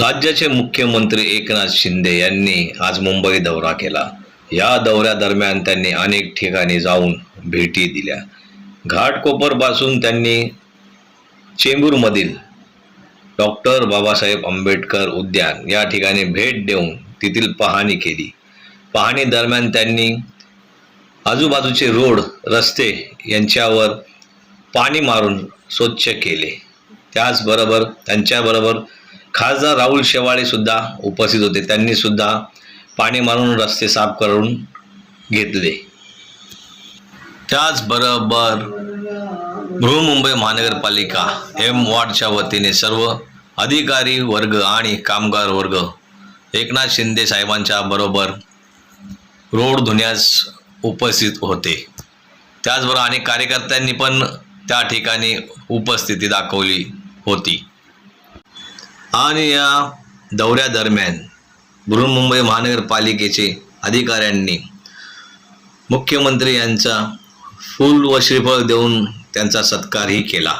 राज्याचे मुख्यमंत्री एकनाथ शिंदे यांनी आज मुंबई दौरा केला. या दौऱ्यादरम्यान त्यांनी अनेक ठिकाणी जाऊन भेटी दिल्या. घाटकोपरपासून त्यांनी चेंबूरमधील डॉक्टर बाबासाहेब आंबेडकर उद्यान या ठिकाणी भेट देऊन तेथील पाहणी केली. पाहणी दरम्यान त्यांनी आजूबाजूचे रोड रस्ते यांच्यावर पाणी मारून स्वच्छ केले. त्याचबरोबर त्यांच्याबरोबर खासदार राहुल शेवाळे सुद्धा उपस्थित होते. त्यांनी सुद्धा पाणी मारून रस्ते साफ करून घेतले. त्याचबरोबर बृहमुंबई महानगरपालिका एम वॉर्डच्या वतीने सर्व अधिकारी वर्ग आणि कामगार वर्ग एकनाथ शिंदे साहेबांच्या बरोबर रोड धुण्यास उपस्थित होते. त्याचबरोबर अनेक कार्यकर्त्यांनी पण त्या ठिकाणी उपस्थिती दाखवली होती. आणि या दौऱ्यादरम्यान बृहन्मुंबई महानगरपालिकेचे अधिकाऱ्यांनी मुख्यमंत्री यांचा फूल व श्रीफळ देऊन त्यांचा सत्कारही केला.